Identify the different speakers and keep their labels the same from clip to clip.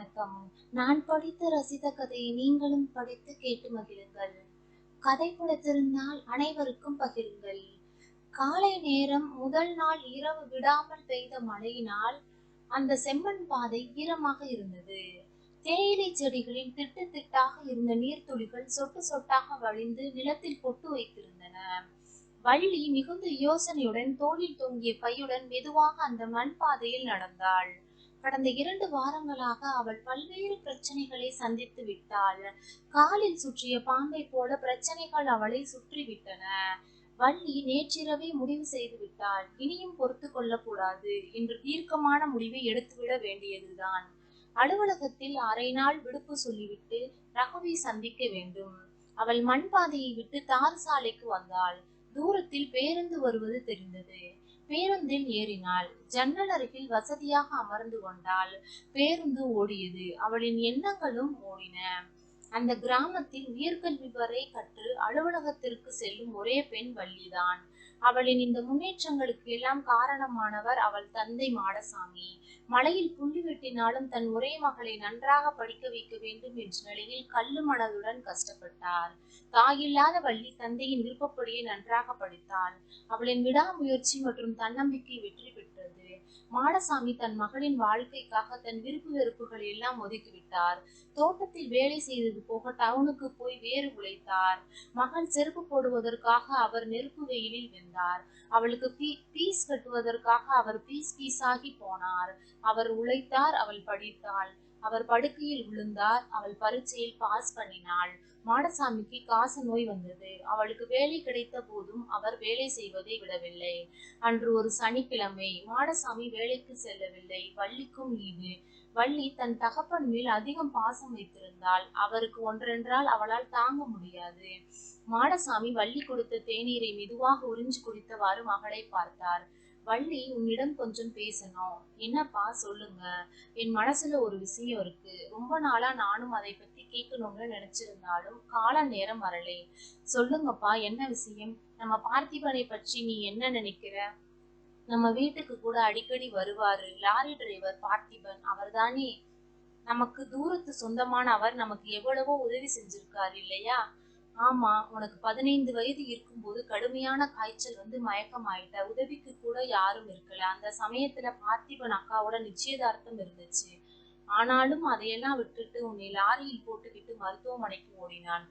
Speaker 1: வணக்கம். நான் படித்து ரசித்த கதையை நீங்களும் படித்து கேட்டு மகிழுங்கள். கதை பிடித்திருந்தால் அனைவருக்கும் பகிருங்கள். காலை நேரம் முதல் நாள் இரவு விடாமல் பெய்த மழையினால் அந்த செம்மண் பாதை ஈரமாக இருந்தது. தேயிலை செடிகளில் திட்டு திட்டாக இருந்த நீர்த்துளிகள் சொட்டு சொட்டாக வழிந்து நிலத்தில் பொட்டு வைத்திருந்தன. வள்ளி மிகுந்த யோசனையுடன் தோளில் தொங்கிய பையுடன் மெதுவாக அந்த மண் பாதையில் நடந்தாள். கடந்த இரண்டு வாரங்களாக அவள் பல்வேறு பிரச்சனைகளை சந்தித்து விட்டாள். காலில் சுற்றிய பாம்பை போல பிரச்சனைகள் அவளை சுற்றிவிட்டன வள்ளி நேற்றிரவே முடிவு செய்து விட்டாள். இனியும் பொறுத்து கொள்ளக்கூடாது என்று தீர்க்கமான முடிவை எடுத்துவிட வேண்டியதுதான். அலுவலகத்தில் அரை நாள் விடுப்பு சொல்லிவிட்டு ரகுவை சந்திக்க வேண்டும். அவள் மண் பாதையை விட்டு தார் சாலைக்கு வந்தாள். தூரத்தில் பேருந்து வருவது தெரிந்தது. பேருந்தில் ஏறினாள். ஜன்னல் அருகில் வசதியாக அமர்ந்து கொண்டாள். பேருந்து ஓடியது. அவளின் எண்ணங்களும் ஓடின. அந்த கிராமத்தில் உயர்கல்வி வரை கற்று அலுவலகத்திற்கு செல்லும் ஒரே பெண் வள்ளிதான். அவளின் இந்த முன்னேற்றங்களுக்கு எல்லாம் காரணமானவர் அவள் தந்தை மாடசாமி. மலையில் புள்ளி வெட்டினாலும் தன் ஒரே மகளை நன்றாக படிக்க வைக்க வேண்டும் என்ற நிலையில் கல்லு மனதுடன் கஷ்டப்பட்டார். தாயில்லாத வள்ளி தந்தையின் விருப்பப்படியே நன்றாக படித்தாள். அவளின் விடாமுயற்சி மற்றும் தன்னம்பிக்கை வெற்றி பெற்றது. மாடசாமி தன் மகளின் வாழ்க்கைக்காக தன் விருப்பு வெறுப்புகள் எல்லாம் ஒதுக்கிவிட்டார் தோட்டத்தில் வேலை செய்தது போக டவுனுக்கு போய் வேறு உழைத்தார். மகள் செருப்பு போடுவதற்காக அவர் நெருப்பு வெயிலில் வெந்தார். அவளுக்கு பீஸ் கட்டுவதற்காக அவர் பீஸ் பீஸாகி போனார். அவர் உழைத்தார் அவள் படித்தாள். அவர் படுக்கையில் விழுந்தார் அவள் பரீட்சையில் பாஸ் பண்ணினாள். மாடசாமிக்கு காசு நோய் வந்தது. அவளுக்கு வேலை கிடைத்த போதும் அவர் வேலை செய்வதை விடவில்லை. அன்று ஒரு சனிக்கிழமை மாடசாமி வேலைக்கு செல்லவில்லை. வள்ளிக்கும் லீவு வள்ளி தன் தகப்பன் மேல் அதிகம் பாசம் வைத்திருந்தாள் அவருக்கு ஒன்றென்றால் அவளால் தாங்க முடியாது. மாடசாமி வள்ளி கொடுத்த தேநீரை மெதுவாக உறிஞ்சு குடித்தவாறு மகளை பார்த்தார். வள்ளி உன்னிடம் கொஞ்சம் பேசணும். என்னப்பா சொல்லுங்க? என் மனசுல ஒரு விஷயம் இருக்கு. ரொம்ப நாளா நானும் அதை பத்தி கேட்கணும்னு நினைச்சிருந்தாலும் கால நேரம் வரலை. சொல்லுங்கப்பா என்ன விஷயம்? நம்ம பார்த்திபனை பற்றி நீ என்ன நினைக்கிற? நம்ம வீட்டுக்கு கூட அடிக்கடி வருவாரு. Lorry driver Parthiban. அவர்தானே? நமக்கு தூரத்து சொந்தமான அவர் நமக்கு எவ்வளவோ உதவி செஞ்சிருக்காரு இல்லையா? ஆமா உனக்கு பதினைந்து வயது இருக்கும்போது கடுமையான காய்ச்சல் வந்து மயக்கம் ஆயிட்ட உதவிக்கு கூட யாரும் இருக்கல. அந்த சமயத்துல பார்த்திபன் அக்காவோட நிச்சயதார்த்தம் இருந்துச்சு. ஆனாலும் அதையெல்லாம் விட்டுட்டு உன்னை லாரியில் போட்டுக்கிட்டு மருத்துவமனைக்கு ஓடினான்.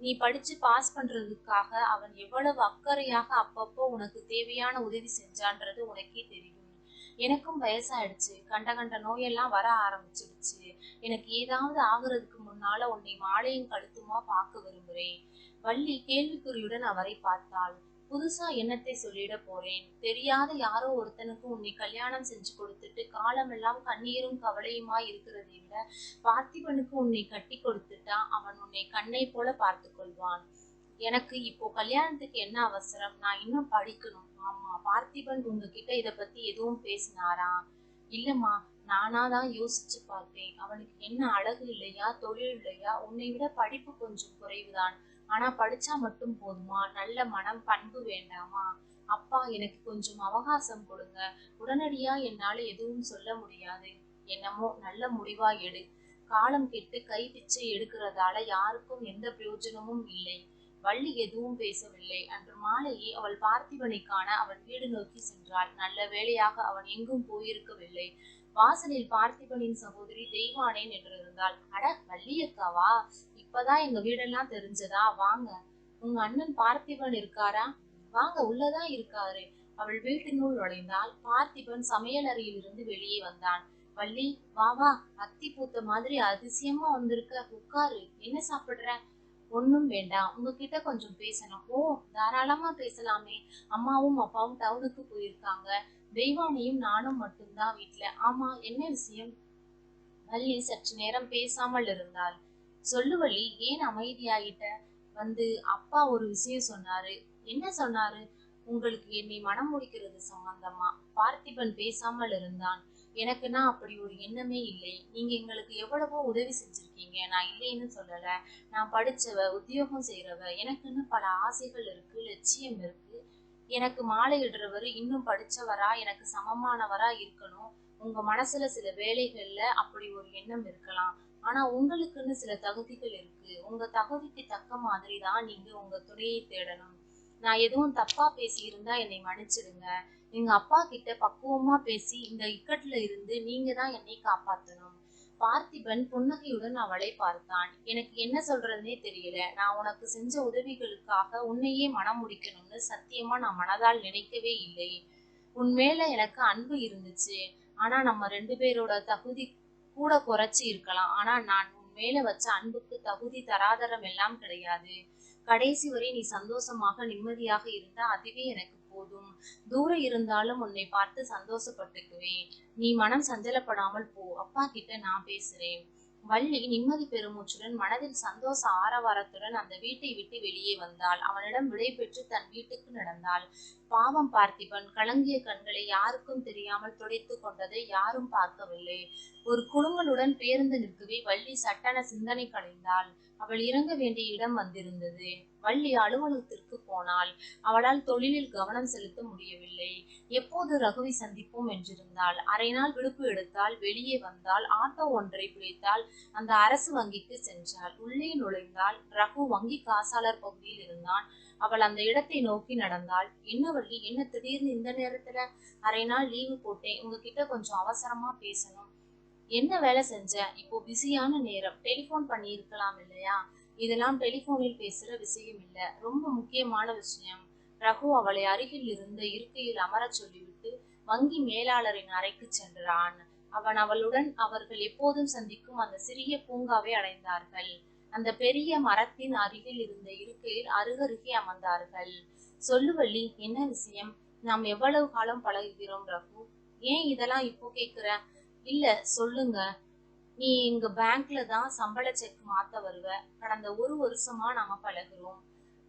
Speaker 1: நீ படிச்சு பாஸ் பண்றதுக்காக அவன் எவ்வளவு அக்கறையாக அப்பப்போ உனக்கு தேவையான உதவி செஞ்சான்றது உனக்கே தெரியும். எனக்கும் வயசாயிடுச்சு. கண்ட கண்ட நோயெல்லாம் வர ஆரம்பிச்சிடுச்சு. எனக்கு ஏதாவது ஆகுறதுக்கு முன்னால உன்னை மாலையும் கழுத்துமா பார்க்க விரும்புறேன். வள்ளி கேள்விக்குறியுடன் அவரை பார்த்தாள். புதுசா என்னத்தை சொல்லிட போறேன். தெரியாத யாரோ ஒருத்தனுக்கு உன்னை கல்யாணம் செஞ்சு கொடுத்துட்டு காலமெல்லாம் கண்ணீரும் கவலையுமா இருக்கிறதை விட பார்த்திபனுக்கு உன்னை கட்டி கொடுத்துட்டா அவன் உன்னை கண்ணை போல பார்த்து கொள்வான். எனக்கு இப்போ கல்யாணத்துக்கு என்ன அவசரம்? நான் இன்னும் படிக்கணும். ஆமா பார்த்திபன் உங்ககிட்ட இத பத்தி எதுவும் பேசினாரா? இல்லம்மா நானா தான் யோசிச்சு பார்த்தேன். அவனுக்கு என்ன அழகு இல்லையா தொழில் இல்லையா உன்னை விட படிப்பு கொஞ்சம் குறைவுதான். ஆனா படிச்சா மட்டும் போதுமா? நல்ல மனம் பண்பு வேண்டாமா? அப்பா எனக்கு கொஞ்சம் அவகாசம் கொடுங்க. உடனடியா என்னால எதுவும் சொல்ல முடியாது. என்னமோ நல்ல முடிவா எடு. காலம் கெட்டு கை பிச்சை எடுக்கிறதால யாருக்கும் எந்த பிரயோஜனமும் இல்லை. வள்ளி எதுவும் பேசவில்லை. அன்று மாலையே அவள் பார்த்திபனை காண அவன் வீடு நோக்கி சென்றாள். நல்ல வேளையாக அவன் எங்கும் போயிருக்கவில்லை. வாசலில் பார்த்திபனின் சகோதரி தெய்வானே நின்றிருந்தாள். அட வள்ளியக்காவா? இப்பதான் எங்க வீடெல்லாம் தெரிஞ்சதா? வாங்க. உங்க அண்ணன் பார்த்திபன் இருக்காரா? வாங்க உள்ளதான் இருக்காரு. அவள் வீட்டினுள் நுழைந்தால் பார்த்திபன் சமையல் அறையில் இருந்து வெளியே வந்தான். வள்ளி வா வா அத்தி பூத்த மாதிரி அதிசயமா வந்திருக்க. உட்காரு. என்ன சாப்பிடுற? ஒன்றும் வேண்டாம். உங்ககிட்ட கொஞ்சம் பேசணும் ஓ தாராளமா பேசலாமே. அம்மாவும் அப்பாவும் டவுனுக்கு போயிருக்காங்க. தெய்வானையும் நானும் மட்டும்தான் வீட்டுல ஆமா என்ன விஷயம்? வள்ளி சற்று நேரம் பேசாமல் இருந்தாள். சொல்லு வள்ளி ஏன் அமைதியாகிட்ட வந்து அப்பா ஒரு விஷயம் சொன்னாரு. என்ன சொன்னாரு? உங்களுக்கு என்னை மனம் முடிக்கிறது சம்பந்தமா? பார்த்திபன் பேசாமல் இருந்தான். எனக்குன்னா அப்படி ஒரு எண்ணமே இல்லை. நீங்க எங்களுக்கு எவ்வளவோ உதவி செஞ்சிருக்கீங்க. நான் இல்லைன்னு சொல்லல. நான் படிச்சவ உத்தியோகம் செய்யறவ எனக்குன்னு பல ஆசைகள் இருக்கு லட்சியம் இருக்கு. எனக்கு மாலை இடுறவர் இன்னும் படிச்சவரா எனக்கு சமமானவரா இருக்கணும்.
Speaker 2: உங்க மனசுல சில வேலைகள்ல அப்படி ஒரு எண்ணம் இருக்கலாம். ஆனா உங்களுக்குன்னு சில தகுதிகள் இருக்கு. உங்க தகுதிக்கு தக்க மாதிரி தான் நீங்க உங்க துணையை தேடணும். நான் எதுவும் தப்பா பேசி இருந்தா என்னை மன்னிச்சிடுங்க. எங்க அப்பா கிட்ட பக்குவமா பேசி இந்த இக்கட்டுல இருந்து நீங்க தான் என்னை காப்பாற்றணும் பார்த்திபன் புன்னகையுடன் அவளை பார்த்தான். எனக்கு என்ன சொல்றதுனே தெரியல. நான் உனக்கு செஞ்ச உதவிகளுக்காக உன்னையே மனம் முடிக்கணும்னு சத்தியமா நான் மனதால் நினைக்கவே இல்லை. உன் மேல எனக்கு அன்பு இருந்துச்சு. ஆனா நம்ம ரெண்டு பேரோட தகுதி கூட குறைச்சி இருக்கலாம். ஆனா நான் உன் மேல வச்ச அன்புக்கு தகுதி தராதரம் எல்லாம் கிடையாது. கடைசி வரை நீ சந்தோஷமாக நிம்மதியாக இருந்தா அதுவே எனக்கு போதும். தூரம் இருந்தாலும் உன்னை பார்த்து சந்தோஷப்பட்டுக்குவேன். நீ மனம் சஞ்சலப்படாமல் போ. அப்பா கிட்ட நான் பேசுறேன். வள்ளி நிம்மதி பெருமூச்சுடன் மனதில் சந்தோஷ ஆரவாரத்துடன் அந்த வீட்டை விட்டு வெளியே வந்தாள். அவனிடம் விடை பெற்று தன் வீட்டுக்கு நடந்தாள். பாவம் பார்த்திபன் கலங்கிய கண்களை யாருக்கும் தெரியாமல் துடைத்து கொண்டதை யாரும் பார்க்கவில்லை. ஒரு குழுங்களுடன் பேருந்து நிற்கவே வள்ளி சட்டென சிந்தனை கலைந்தாள். அவள் இறங்க வேண்டிய இடம் வந்திருந்தது. வள்ளி அலுவலகத்திற்கு போனாள் அவளால் தொழிலில் கவனம் செலுத்த முடியவில்லை. எப்போது ரகுவை சந்திப்போம் என்றிருந்தாள். அரை நாள் விடுப்பு எடுத்தால் வெளியே வந்தால் ஆட்டோ ஒன்றை பிடித்தால் அந்த அரசு வங்கிக்கு சென்றாள். உள்ளே நுழைந்தால் ரகு வங்கி காசாளர் பகுதியில் இருந்தான். அவள் அந்த இடத்தை நோக்கி நடந்தாள். என்ன வள்ளி? என்ன திடீர்னு இந்த நேரத்துல? அரை நாள் லீவு போட்டேன். உங்ககிட்ட கொஞ்சம் அவசரமா பேசணும். என்ன வேலை செஞ்ச? இப்போ பிஸியான நேரம். டெலிஃபோன் பண்ணி இருக்கலாம் இல்லையா? இதெல்லாம் டெலிஃபோனில் பேசுற விஷயம் இல்ல. ரொம்ப முக்கியமான விஷயம். ரகு அவளை அருகில் இருந்த இருக்கையில் அமரச் சொல்லிவிட்டு வங்கி மேலாளரின் அறைக்கு சென்றான். அவன் அவளுடன் அவர்கள் எப்போதும் சந்திக்கும் அந்த சிறிய பூங்காவை அடைந்தார்கள். அந்த பெரிய மரத்தின் அருகில் இருந்த இருக்கையில் அருகருகே அமர்ந்தார்கள். சொல்லுவள்ளி என்ன விஷயம்? நாம் எவ்வளவு காலம் பழகுகிறோம் ரகு? ஏன் இதெல்லாம் இப்போ கேட்கிற இல்ல சொல்லுங்க. நீ எங்க பேங்க்ல தான் சம்பள செக் மாத்த வருவ. கடந்த ஒரு வருஷமா நாம பழகுறோம்.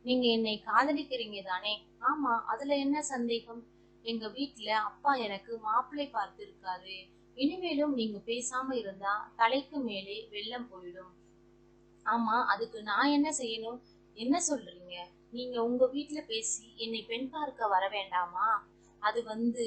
Speaker 2: நீங்க என்னை காதலிக்கிறீங்க தானே? ஆமா அதுல என்ன சந்தேகம்? எங்க வீட்டுல அப்பா எனக்கு மாப்பிள்ளை பார்த்திருக்காரு. இனிமேலும் நீங்க பேசாம இருந்தா தலைக்கு மேலே வெள்ளம் போயிடும். ஆமா அதுக்கு நான் என்ன செய்யணும்? என்ன சொல்றீங்க? நீங்க உங்க வீட்டுல பேசி என்னை பெண் பார்க்க வர வேண்டாமா? அது வந்து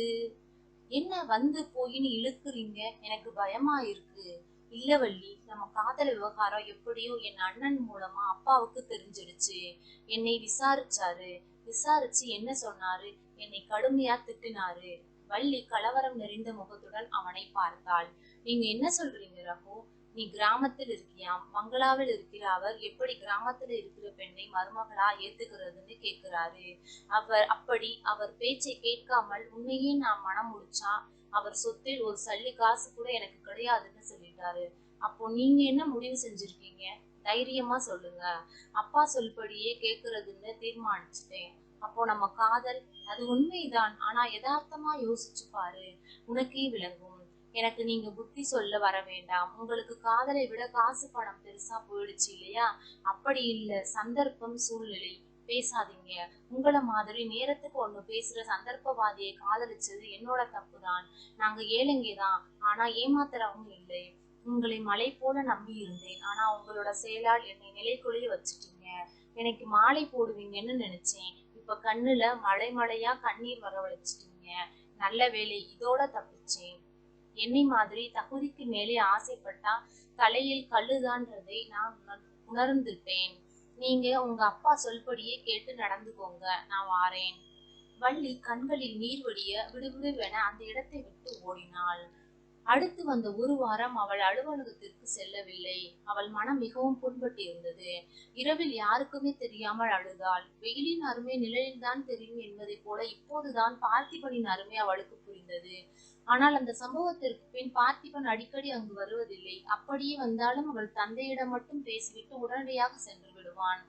Speaker 2: என்ன வந்து போயின்னு இழுக்குறீங்க? எனக்கு பயமா இருக்கு. இல்ல வள்ளி நம்ம காதல் விவகாரம் எப்படியோ என் அண்ணன் மூலமா அப்பாவுக்கு தெரிஞ்சிடுச்சு. என்னை விசாரிச்சாரு. விசாரிச்சு என்ன சொன்னாரு? என்னை கடுமையா திட்டினாரு. வள்ளி கலவரம் நிறைந்த முகத்துடன் அவனை பார்த்தாள். நீங்க என்ன சொல்றீங்க ரகு? நீ கிராமத்தில் இருக்கியாம் பங்களாவில் இருக்கிற அவர் எப்படி கிராமத்தில் இருக்கிற பெண்ணை மருமகளா ஏத்துக்கிறதுன்னு கேட்கிறாரு. அவர் அப்படி அவர் பேச்சை கேட்காமல் உன்னையே நான் மனம் முடிச்சா அவர் சொத்தில் ஒரு சல்லி காசு கூட எனக்கு கிடையாதுன்னு சொல்லிட்டாரு. அப்போ நீங்க என்ன முடிவு செஞ்சிருக்கீங்க? தைரியமா சொல்லுங்க. அப்பா சொல்படியே கேக்குறதுன்னு தீர்மானிச்சிட்டேன். அப்போ நம்ம காதல் அது உண்மைதான். ஆனா யதார்த்தமா யோசிச்சு பாரு. உனக்கே விளங்கும். எனக்கு நீங்க புத்தி சொல்ல வர வேண்டாம். உங்களுக்கு காதலை விட காசு பணம் பெருசா போயிடுச்சு இல்லையா? அப்படி இல்ல. சந்தர்ப்பம் சூழ்நிலை. பேசாதீங்க. உங்களை மாதிரி நேரத்துக்கு ஒண்ணு பேசுற சந்தர்ப்பவாதியை காதலிச்சது என்னோட தப்பு தான் நாங்க ஏழைங்க தான். ஆனா ஏமாத்துறவங்க இல்லை. உங்களை மலை போல நம்பி இருந்தேன். ஆனா உங்களோட செயலால் என்னை நிலைக்குழிய வச்சுட்டீங்க. எனக்கு மாலை போடுவீங்கன்னு நினைச்சேன். இப்ப கண்ணுல மழை மழையா கண்ணீர் வரவழைச்சிட்டீங்க. நல்ல வேலை இதோட தப்பிச்சேன். என்னை மாதிரி தகுதிக்கு மேலே ஆசைப்பட்டா தலையில் கல்லுதான்றதை நான் உணர்- உணர்ந்துட்டேன் நீங்க உங்க அப்பா சொல்படியே கேட்டு நடந்துக்கோங்க. நான் வாரேன். வள்ளி கண்களில் நீர் வடிய விடுவிடுவென அந்த இடத்தை விட்டு ஓடினாள். அடுத்து வந்த ஒரு வாரம் அவள் அலுவலகத்திற்கு செல்லவில்லை. அவள் மனம் மிகவும் புண்பட்டு இருந்தது இரவில் யாருக்குமே தெரியாமல் அழுதாள். வெயிலின் அருமை நிழலில்தான் தெரியும் என்பதை போல இப்போதுதான் பார்த்திபனின் அருமை அவளுக்கு புரிந்தது. ஆனால் அந்த சம்பவத்திற்கு பின் பார்த்திபன் அடிக்கடி அங்கு வருவதில்லை. அப்படியே வந்தாலும் அவள் தந்தையிடம் மட்டும் பேசிவிட்டு உடனடியாக சென்று விடுவான்.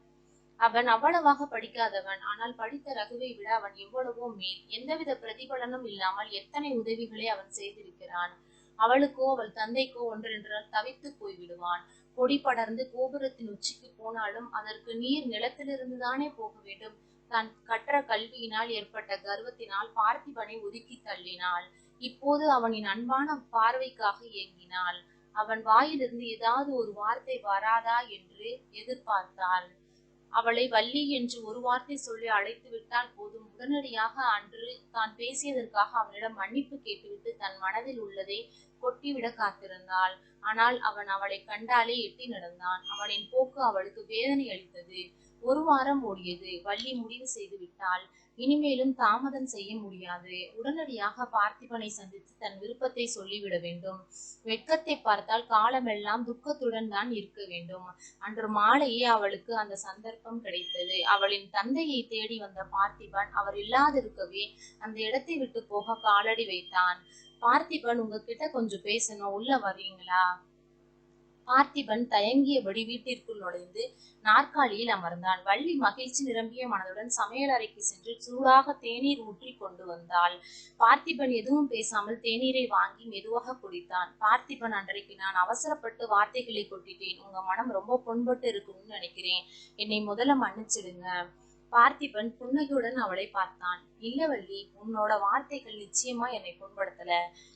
Speaker 2: அவன் அவ்வளவாக படிக்காதவன். ஆனால் படித்த ரகுவை விட அவன் எவ்வளவோ மேல். எந்தவித பிரதிபலனும் இல்லாமல் எத்தனை உதவிகளை அவன் செய்திருக்கிறான். அவளுக்கோ அவள் தந்தைக்கோ ஒன்றென்றால் தவித்து போய்விடுவான். கொடி படர்ந்து கோபுரத்தின் உச்சிக்கு போனாலும் அதற்கு நீர் நிலத்திலிருந்து தானே போக வேண்டும். தான் கற்ற கல்வியினால் ஏற்பட்ட கர்வத்தினால் பார்த்திபனை ஒதுக்கி தள்ளினாள். இப்போது அவனின் அன்பான பார்வைக்காக ஏங்கினாள். அவன் வாயிலிருந்து ஏதாவது ஒரு வார்த்தை வராதா என்று எதிர்பார்த்தாள். அவளை வள்ளி என்று ஒரு வார்த்தை சொல்லி அழைத்து விட்டால் போதும். உடனடியாக அன்று தான் பேசியதற்காக அவனிடம் மன்னிப்பு கேட்டுவிட்டு தன் மனதில் உள்ளதை கொட்டிவிட காத்திருந்தாள். ஆனால் அவன் அவளை கண்டாலே எட்டி நடந்தான். அவனின் போக்கு அவளுக்கு வேதனை அளித்தது. ஒரு வாரம் ஓடியது. வள்ளி முடிவு செய்து விட்டாள். இனிமேலும் தாமதம் செய்ய முடியாது. உடனடியாக பார்த்திபனை சந்தித்து தன் விருப்பத்தை சொல்லிவிட வேண்டும். வெட்கத்தை பார்த்தால் காலமெல்லாம் துக்கத்துடன் தான் இருக்க வேண்டும். அன்று மாலையே அவளுக்கு அந்த சந்தர்ப்பம் கிடைத்தது. அவளின் தந்தையை தேடி வந்த பார்த்திபன் அவர் இல்லாதிருக்கவே அந்த இடத்தை விட்டு போக காலடி வைத்தான். பார்த்திபன் உங்ககிட்ட கொஞ்சம் பேசணும். உள்ள வரீங்களா பார்த்திபன் தயங்கியபடி வீட்டிற்குள் நுழைந்து நாற்காலியில் அமர்ந்தான். வள்ளி மகிழ்ச்சி நிரம்பிய மனதுடன் சமையல் அறைக்கு சென்று சூடாக தேநீர் ஊற்றி கொண்டு வந்தாள். பார்த்திபன் எதுவும் பேசாமல் தேநீரை வாங்கி மெதுவாக குடித்தான். பார்த்திபன் அன்றைக்கு நான் அவசரப்பட்டு வார்த்தைகளை கொட்டிட்டேன். உங்க மனம் ரொம்ப புண்பட்டு இருக்கும்னு நினைக்கிறேன். என்னை முதல்ல மன்னிச்சிடுங்க. பார்த்திபன் புன்னகையுடன் அவளை பார்த்தான். இல்லவல்லி உன்னோட வார்த்தைகள் நிச்சயமா என்னை புண்படுத்தல.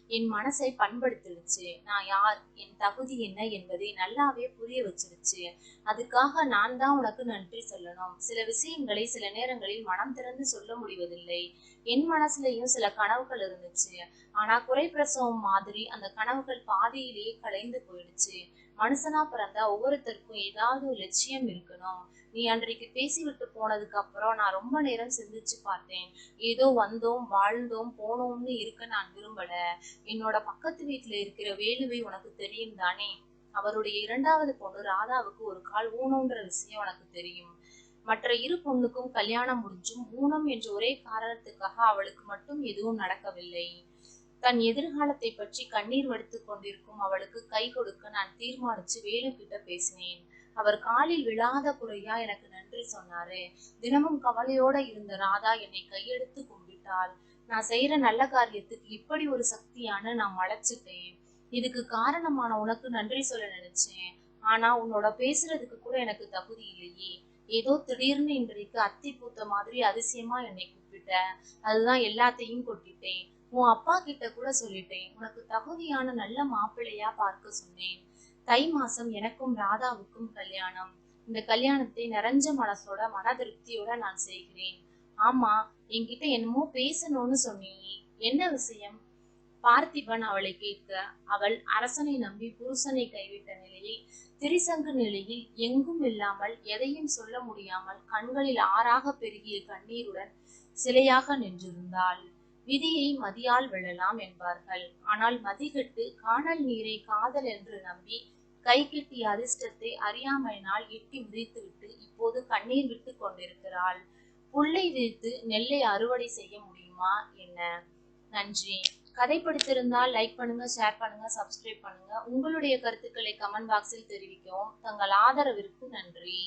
Speaker 2: என் மனசை பண்படுத்திடுச்சு. நான் யார் என் தகுதி என்ன என்பதை நல்லாவே புரிய வச்சிருச்சு அதுக்காக நான் தான் உனக்கு நன்றி சொல்லணும். சில விஷயங்களை சில நேரங்களில் மனம் திறந்து சொல்ல முடிவதில்லை. என் மனசுலயும் சில கனவுகள் இருந்துச்சு. ஆனா குறை பிரசவம் மாதிரி அந்த கனவுகள் பாதியிலேயே கலைந்து போயிடுச்சு. மனுஷனா பிறந்தா ஒவ்வொருத்தருக்கும் ஏதாவது ஒரு லட்சியம் இருக்கணும். நீ அன்றைக்கு பேசிவிட்டு போனதுக்கு அப்புறம் நான் ரொம்ப நேரம் சிந்திச்சு பார்த்தேன். ஏதோ வந்தோம் வாழ்ந்தோம் போனோம்னு இருக்க நான் விரும்பல. என்னோட பக்கத்து வீட்டுல இருக்கிற வேலுவை உனக்கு தெரியும் தானே? அவருடைய இரண்டாவது பொண்ணு ராதாவுக்கு ஒரு கால் ஊனம்ன்ற விஷயம் உனக்கு தெரியும். மற்ற இரு பொண்ணுக்கும் கல்யாணம் முடிஞ்சும் ஊனம் என்ற ஒரே காரணத்துக்காக அவளுக்கு மட்டும் எதுவும் நடக்கவில்லை. தன் எதிர்காலத்தை பற்றி கண்ணீர் வடித்துக் கொண்டிருக்கும் அவளுக்கு கை கொடுக்க நான் தீர்மானிச்சு வேலு கிட்ட பேசினேன். அவர் காலில் விழாத குறையா எனக்கு நன்றி சொன்னாரு. தினமும் கவலையோட இருந்த ராதா என்னை கையெடுத்து கும்பிட்டாள். நான் செய்யற நல்ல காரியத்துக்கு இப்படி ஒரு சக்தியான நான் மலைச்சிட்டேன். இதுக்கு காரணமான உனக்கு நன்றி சொல்ல நினைச்சேன். ஆனா உன்னோட பேசுறதுக்கு கூட எனக்கு தகுதி இல்லையே. ஏதோ திடீர்னு இன்றைக்கு அத்தி பூத்த மாதிரி அதிசயமா என்னை கூப்பிட்ட. அதுதான் எல்லாத்தையும் கொட்டிட்டேன். உன் அப்பா கிட்ட கூட சொல்லிட்டேன். உனக்கு தகுதியான நல்ல மாப்பிள்ளையா பார்க்க சொன்னேன். தை மாசம் எனக்கும் ராதாவுக்கும் கல்யாணம். இந்த கல்யாணத்தை நிறைஞ்ச மனசோட மன திருப்தியோட நான் செய்கிறேன். ஆமா என்கிட்ட என்னமோ பேசணும்னு சொன்னீங்க என்ன விஷயம்? பார்த்திபன் அவளை கேட்க அவள் அரசனை நம்பி புருஷனை கைவிட்ட நிலையில் திரிசங்கு நிலையில் எங்கும் இல்லாமல் எதையும் சொல்ல முடியாமல் கண்களில் ஆறாக பெருகிய கண்ணீருடன் சிலையாக நின்றிருந்தாள். விதியை மதியால் வெல்லலாம் என்பார்கள். ஆனால் மதிகட்டு காணல் நீரை காதல் என்று நம்பி கை கெட்டிய அதிர்ஷ்டத்தை அறியாமையினால் எட்டி உதைத்துவிட்டு இப்போது கண்ணீர் விட்டு கொண்டிருக்கிறாள். புல்லை விரித்து நெல்லை அறுவடை செய்ய முடியுமா என்ன? நன்றி. கதை பிடித்திருந்தால் லைக் பண்ணுங்க ஷேர் பண்ணுங்க சப்ஸ்கிரைப் பண்ணுங்க. உங்களுடைய கருத்துக்களை கமெண்ட் பாக்ஸில் தெரிவிக்கவும். தங்கள் ஆதரவிற்கு நன்றி.